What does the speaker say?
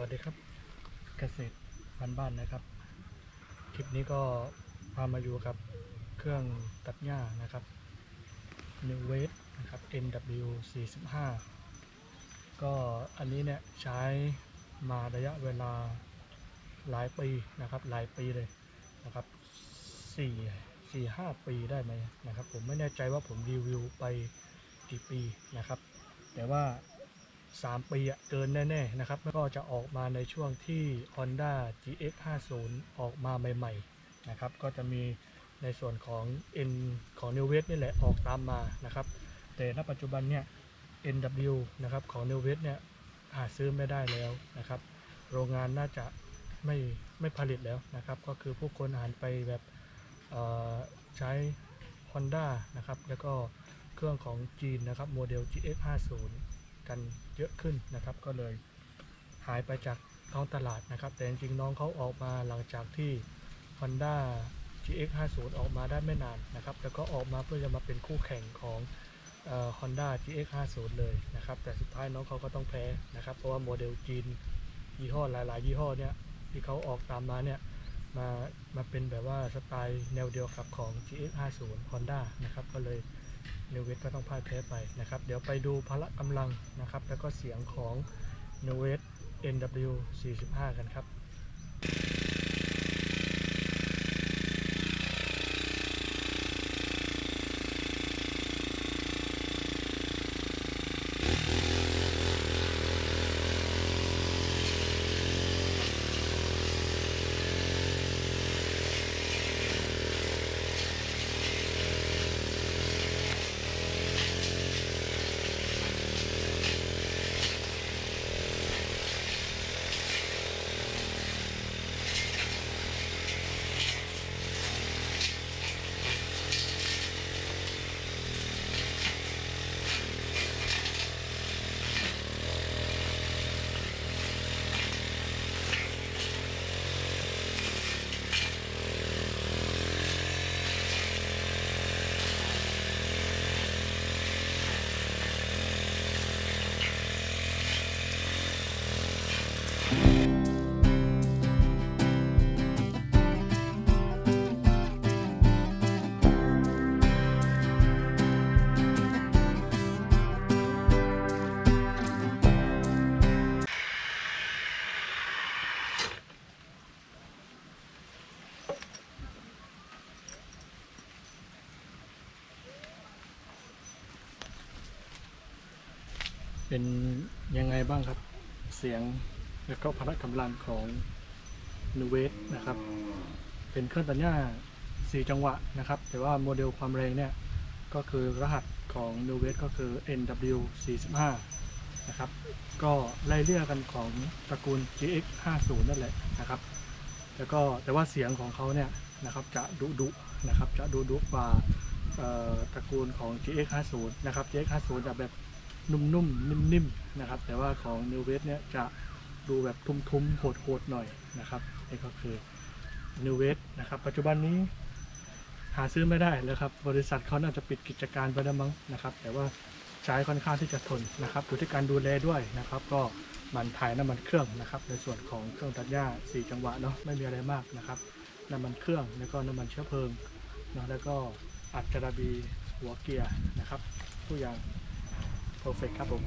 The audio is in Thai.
วัสดีครับ เกษตรบ้านบ้านนะครับ คลิปนี้ก็พามาอยู่กับเครื่องตัดหญ้านะครับ New w a v e นะครับ NW 45ก็อันนี้เนี่ยใช้มาระยะเวลาหลายปีนะครับ หลายปีเลยนะครับสี่สี่ห้าปีได้ไหมนะครับ ผมไม่แน่ใจว่าผมรีวิวไปกี่ปีนะครับ แต่ว่า 3 ปีเกินแน่ๆนะครับแล้วก็จะออกมาในช่วงที่ Honda GX 50ออกมาใหม่ๆนะครับก็จะมีในส่วนของ N ของ New w e s t นี่แหละออกตามมานะครับ แต่ณปัจจุบันเนี่ย NW นะครับของ New w e s t เนี่ยหาซื้อไม่ได้แล้วนะครับ โรงงานน่าจะไม่ไม่ผลิตแล้วนะครับ ก็คือผู้คนหันไปแบบใช้ Honda นะครับ แล้วก็เครื่องของจีนนะครับ โมเดล GX 50 กันเยอะขึ้นนะครับ ก็เลยหายไปจากท้องตลาดนะครับ แต่จริงๆน้องเขาออกมาหลังจากที่ Honda GX 50ออกมาได้ไม่นานนะครับ แล้วก็ออกมาเพื่อจะมาเป็นคู่แข่งของเอ่อ Honda GX 50เลยนะครับ แต่สุดท้ายน้องเขาก็ต้องแพ้นะครับ เพราะว่าโมเดลจีนยี่ห้อหลาย ๆ ยี่ห้อเนี่ยที่เขาออกตามมาเนี่ยมามาเป็นแบบว่าสไตล์แนวเดียวกับของ GX 50 Honda นะครับ ก็เลย นิวเวสก็ต้องพ่ายแพ้ไปนะครับ เดี๋ยวไปดูพละกำลังนะครับ แล้วก็เสียงของนิวเวส NW 45 กันครับ เป็นยังไงบ้างครับเสียงแล้วก็พละกำลังของนิวเวสนะครับ เป็นเครื่องตัดหญ้า4 จังหวะนะครับ แต่ว่าโมเดลความแรงเนี่ย ก็คือรหัสของ New w e s t ก็คือ NW 45นะครับ ก็ไล่เรียกกันของตระกูล GX 50นั่นแหละนะครับ แล้วก็แต่ว่าเสียงของเขาเนี่ยนะครับจะดุดุนะครับจะดุดุกว่าตระกูลของ GX 50นะครับ GX 50จะแบบ นุ่มๆ นิ่มๆ นะครับ แต่ว่าของ New w e s t เนี่ยจะดูแบบทุ้มๆ โหดๆ หน่อยนะครับนี่ก็คือ New w e s t นะครับ ปัจจุบันนี้หาซื้อไม่ได้แล้วครับ บริษัทเขาน่าจะปิดกิจการไปแล้วมั้งนะครับ แต่ว่าใช้ค่อนข้างที่จะทนนะครับดูที่การดูแลด้วยนะครับ ก็มันถ่ายน้ำมันเครื่องนะครับ ในส่วนของเครื่องตัดหญ้า 4 จังหวะเนาะไม่มีอะไรมากนะครับน้ำมันเครื่องแล้วก็น้ำมันเชื้อเพลิงเนาะแล้วก็อัดจาระบีหัวเกียร์นะครับทุกอย่าง เพอร์เฟกครับผม